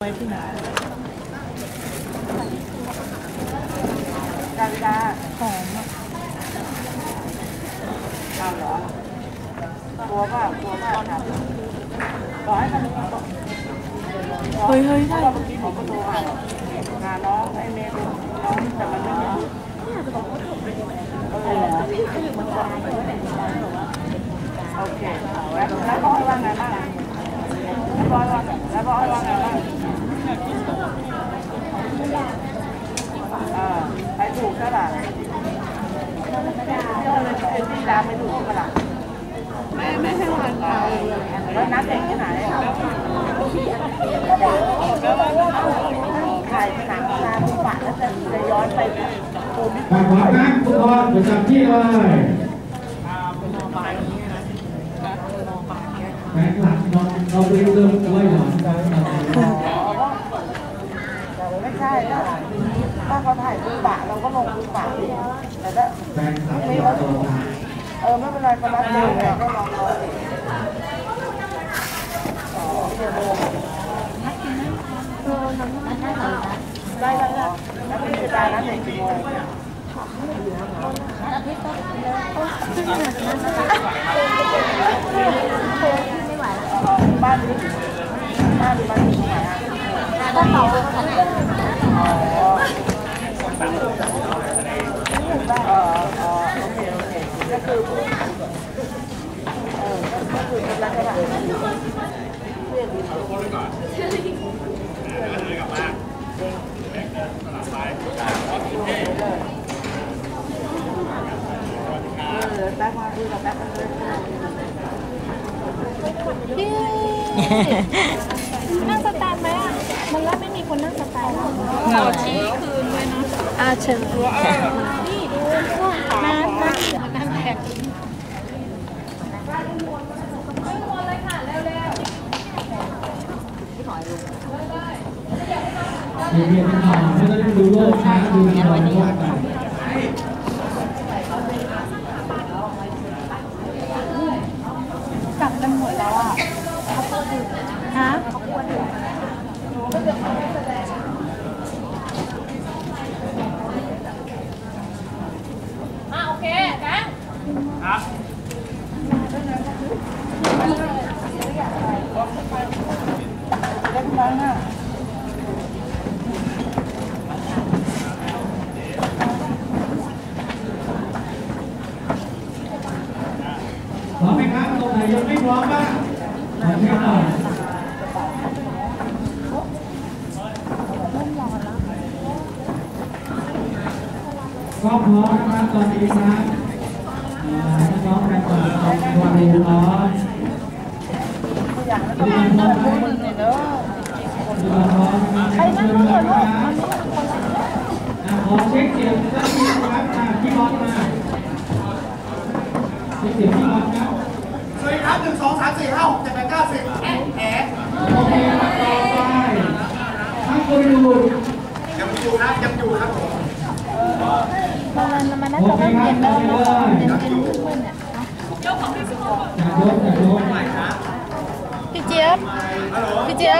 ไว้ที่ไหนดาวิดาหอมอะเอาเหรอกลัวป่ะกลัวป่ะครับขอให้มันเฮ้ยเฮ้ยได้ราเมื่อกี้ผมก็โทรหาหานน้องไอเมย์น้องแต่มันไม่ได้โอเคแล้วแล้วพ่อว่าไงบ้างแล้วพ่อว่าแล้วพ่อว่าไงบ้างเออไปถูกใช่ป่ะไอ้ที่ดาไม่ถูกใช่ป่ะ ไม่ไม่ให้วันไป แล้วนัดเด็กที่ไหนถ่ายหนังมาดูปะแล้วจะจะย้อนไปโอ้บิ๊ก ฝากขวานะทุกคนประจำที่เลย แฟนคลับนอนเราไปเริ่มจะไล่หลอนกันไม่ใช่ถ้าถ้าเขาถ่ายดูปะเราก็ลงดูปะแต่ถ้าแฟนคลับเราตัวตาเออไม่เป็นไรก็นัดเจอเนี่ยก็ลองรอได้ได้ได้แล้วพี่จะได้นัดเด็กกี่โมง บ้านนี้บ้านนี้บ้านนี้ตรงไหนอะก็ต่ออ๋อเออเออโอเคโอเคก็คือเออก็คือเป็นลักษณะเรียกดีเออแป๊บมาคุยกับแป๊ บกันเลยนั่งสแตนไหมอะ มันว่าไม่มีคนนั่งสแตนแล้วเราชี้คืนเลยนะอาเชิญนี่ดูน้ำน้ำน้ำแข็งเรียนเรียนกันหน่อยไม่ต้องดูโลกนะดูละครโลกไปกลับกันหมดแล้วอะฮะ เล็กน้อยน่ะ พร้อมไหมครับตรงไหนยังไม่พร้อมบ้างขอเช็คหน่อยก็พร้อมนะครับตอนนี้ครับน้องๆกันก่อนเอาตัวดูเนาะ ตัวอย่างแล้วก็มาแต่พวกมึงเนี่ยเนอะ ดูพร้อมนะค รับใครนั่งรถเลยลูกขอเช็คเสียงสักทีนะครับอะพี่บอลมาเช็คเสียงพี่บอลครับสวัสดีครับหนึ่งสองสามสี่ห้าหกเจ็ดแปดเก้าสิบแอะแอะโอเคครับต่อไปทั้งคนดูยังอยู่ครับยังอยู่ครับผม มันมันมันน่าจะเริ่มเย็นแล้วนะเย็นเย็นมืดๆเนี่ยอย่าโดนอย่าโดนพี่เจี๊ยบพี่เจี๊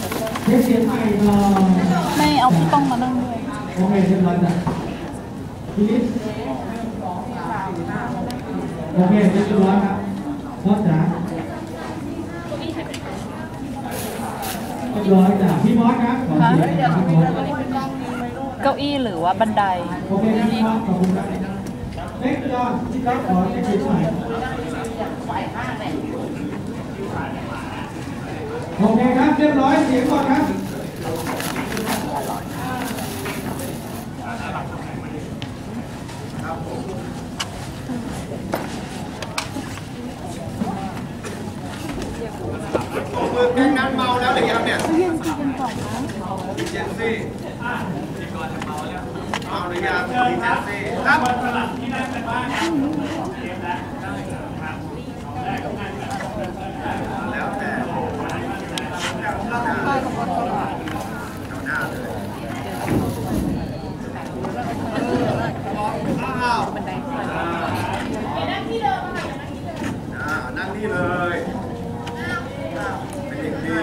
ไปลุยจ้านุ้ยครับเคสเคสลุยเรียบร้อยจ้ะต่อไปข้างล่างใหม่ใหม่แล้วพี่ห้องไหนอะเช็คเสียงใหม่หน่อยไม่เอาพี่ต้องมานั่งด้วยโอเคเรียบร้อยจ้ะพีทโอเคเรียบร้อยครับพร้อจ้ะเรียบร้อยจ้ะพี่มอสครับขอเสียงหน่อยครับพี่มอสเก้าอี้หรือว่าบันได โอเคครับขอบคุณครับเล็กจอนที่เขาขอเช็คเสียงหน่อย โอเคครับ เรียบร้อยเสียงก่อนครับตัวมือแกงนั้นเมาแล้วหรือยังเนี่ยเย็นจีกันก่อนนะดีเจนซี่เมาหรือยังดีเจนซี่ครับ ที่เลยเป็นเด็กดี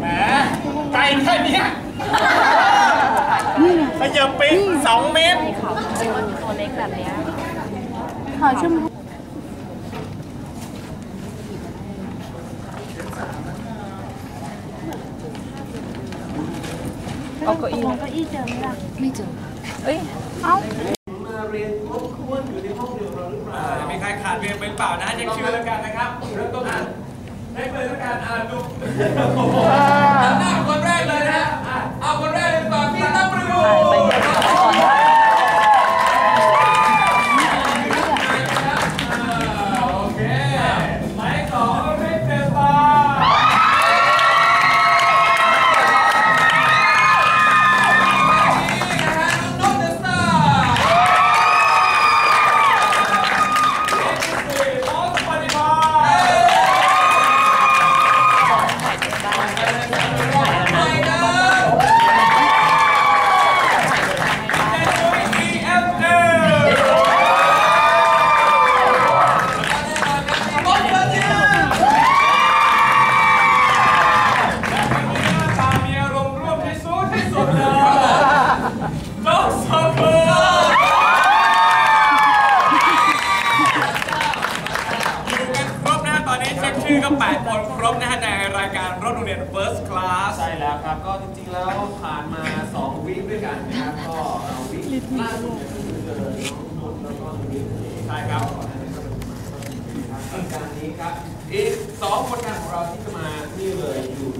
แหมไกลแค่เนี้ยขยับไปสองเมตร ตัวเล็กแบบเนี้ย ขอชุ่ม เอาเก้าอี้ตรงเก้าอี้เจอไหมล่ะ ไม่เจอ เอ้ย เอ้ามีใครขาดเรียนไปหรือเปล่านะยังชื่อแล้วกันนะครับเริ่มต้นอ่านได้เลยแล้วกันอ่านดูอันหน้าคนแรกเลยนะอะเอาคนแรกเลย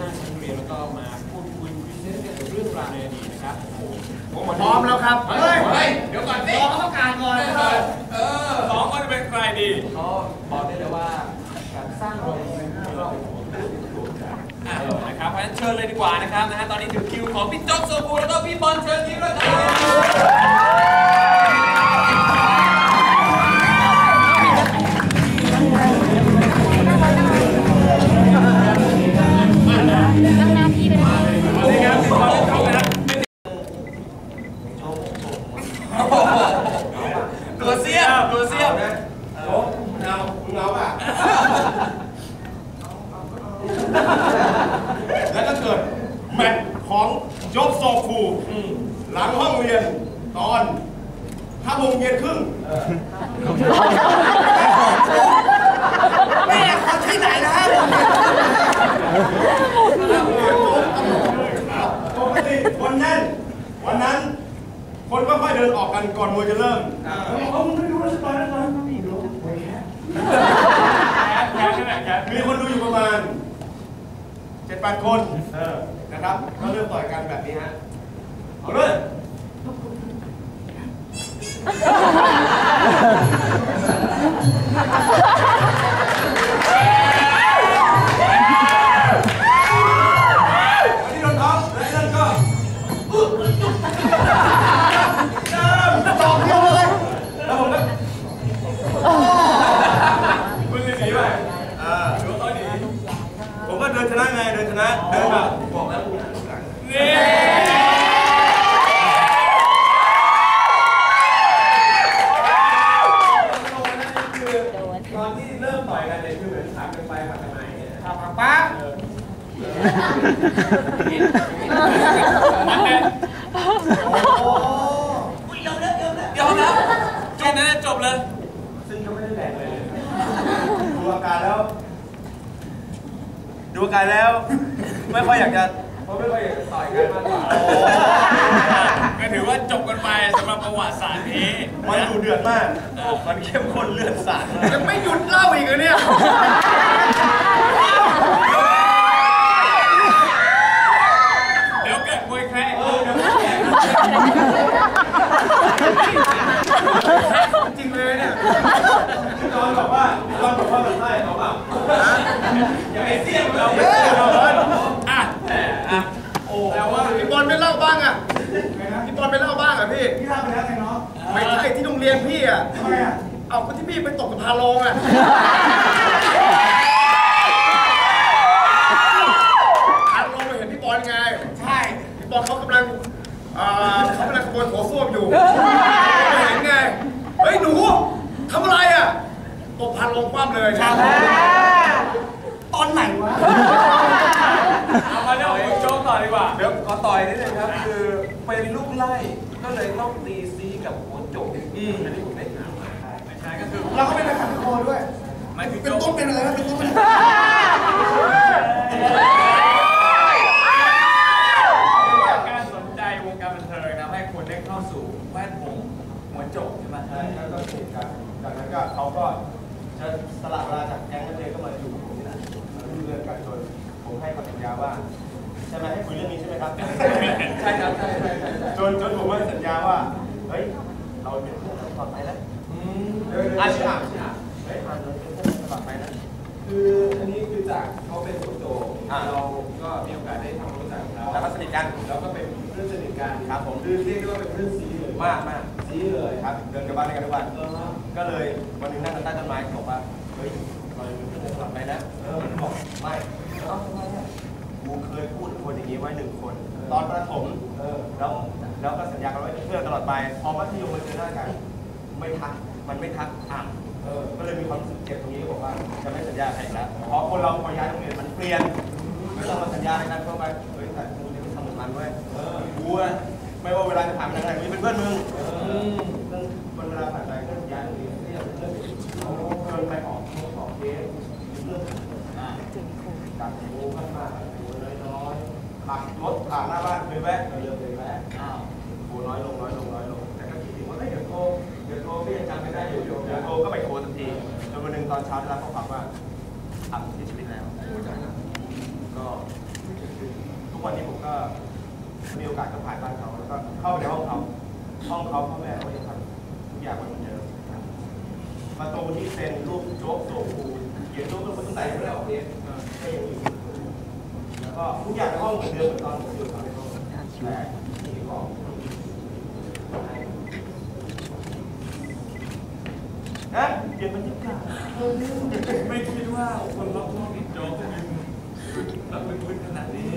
น้าชั้นเรียนแล้วก็มาพูดคุยพรีเซนต์เกี่ยวกับเรื่องราวในอดีตนะครับโอ้โหพร้อมแล้วครับ เฮ้ยเฮ้ยเดี๋ยวก่อนสิรอเขาประกาศก่อนเออสองคนจะเป็นใครดีก็บอกได้เลยว่าการสร้างรอยยิ้มให้เราเป็นของผู้ถูกใจอะนะครับเพราะฉะนั้นเชิญเลยดีกว่านะครับนะฮะตอนนี้ถึงคิวของพี่จ๊อกโซบูแล้วก็พี่บอลเชิญยิ้มเลยครับ กกันก่อนมวยจะเริ่มเขาไม่รู้แล้วสบายแล้วนะไม่รู้แคปใช่ไหมแคปมีคนดูอยู่ประมาณเจ็ดแปดคน มันเป็นเดี๋ยวนะจบนะจบเลย ซึ่งก็ไม่ได้แรงเลยดูอาการแล้ว ดูอาการแล้ว ไม่ค่อยอยากจะเพราะไม่ค่อยอยากจะต่อยกันมากกว่าก็ถือว่าจบกันไปสำหรับประวัติศาสตร์นี้ มันดูเดือดมาก มันเข้มข้นเลือดสาดมากยังไม่หยุดเล่าอีกเหรอเนี่ย เดี๋ยวเกิดมวยแพ้ จริงเลยเนี่ยจอนบอกว่าจอนบอกว่ามันใช่เขาเปล่า อย่าไปเสี่ยงเรา เอออะ อะโอ้แต่ว่า พี่บอลไม่เล่าบ้างอะพี่บอลไม่เล่าบ้างอะพี่ พี่ทำไปแล้วไงเนาะ ไม่ใช่ที่โรงเรียนพี่อะ ทำไมอะ เอาก็ที่ พี่ไปตกกับพาลงอะพาลงมาเห็นพี่บอลไง ใช่ พี่บอลเขากำลังอ่าเขากำลังขโมยโถส้วมอยู่ไม่เห็นไง เฮ้ยหนูทำอะไรอะตกพาลงคว่ำเลยนะตอนไหนวะ เอามาเรื่องของคุณโจ๊กต่อดีกว่า เดี๋ยวขอต่อยนิดนึงครับ คือเป็นลูกไล่ ก็เลยต้องตีซีกับหัวโจกอันนี้ผมได้ เราก็เป็นนักขันโคด้วยไม่คือเป็นโจ๊กต้นเป็นอะไรนะเป็นต้นเป็น แล้วเขาก็สนิทกันแล้วก็เป็นเพื่อนสนิทกันครับผมคือเรียกได้ว่าเป็นเพื่อนซีเลยมากมากซีเลยครับเดินกลับบ้านด้วยกันทุกวันเออฮะก็เลยวันหนึงนั่งกันใต้ต้นไม้บอกว่าเฮ้ยเราเป็นเพื่อนกันตลอดไปนะเออมันบอกไม่เอ้าทำไมอะกูเคยพูดกับคนอย่างนี้ไว้หนึ่งคน ตอนประถมเออแล้วแล้วก็สัญญากันไว้เป็นเพื่อนตลอดไปพอมัธยมมาเจอหน้ากัน ไม่ทักมันไม่ทักอะเออก็เลยมีความรู้สึกเจ็บตรงนี้บอกว่าจะไม่สัญญาใครอีกแล้วเพราะคนเราพอย้ายโรงเรียนมันเปลี่ยนไม่ต้องมาสัญญาในการเข้าไป กูอะไม่ว่าเวลาจะผ่านไปทางไหนกูจะเป็นเพื่อนมึงเรื่องวันเวลาผ่านไปก็ย้ายโรงเรียนเรียกเรื่องเขาเกินไปออกออกเคสเรื่องจัดโอ้ข้างมากโอ้น้อยๆขับรถผ่านหน้าบ้านเคยแวะเคยเลิกเคยแวะอ้าวโอ้น้อยลงน้อยลงน้อยลงแต่ก็คิดถึงว่าเฮ้ยเดี๋ยวโทรเดี๋ยวโทรก็ยังจำไม่ได้อยู่เดี๋ยวเดี๋ยวโทรก็ไปโทรทันทีจนวันหนึ่งตอนเช้าได้รับข้อความว่าอับที่ชีวิตแล้วก็ทุกวันนี้ผมก็ มีโอกาสก็ผ่านบ้านเขาแล้วก็เข้าไปในห้องเขาห้องเขาพ่อแม่เขายังทำทุกอย่างเหมือนเดิมประตูที่เป็นรูปโจ๊กโซคูเขียนรูปรูปตั้งแต่ไม่ได้ออกเรียนก็ยังอยู่แล้วก็ทุกอย่างในห้องเหมือนเดิมเหมือนตอนผมอยู่ในห้องแต่ที่บอกนะเปลี่ยนบรรยากาศไม่คิดว่าคนรอบข้างติดโจ๊กจะมีแล้วเป็นพื้นขนาดนี้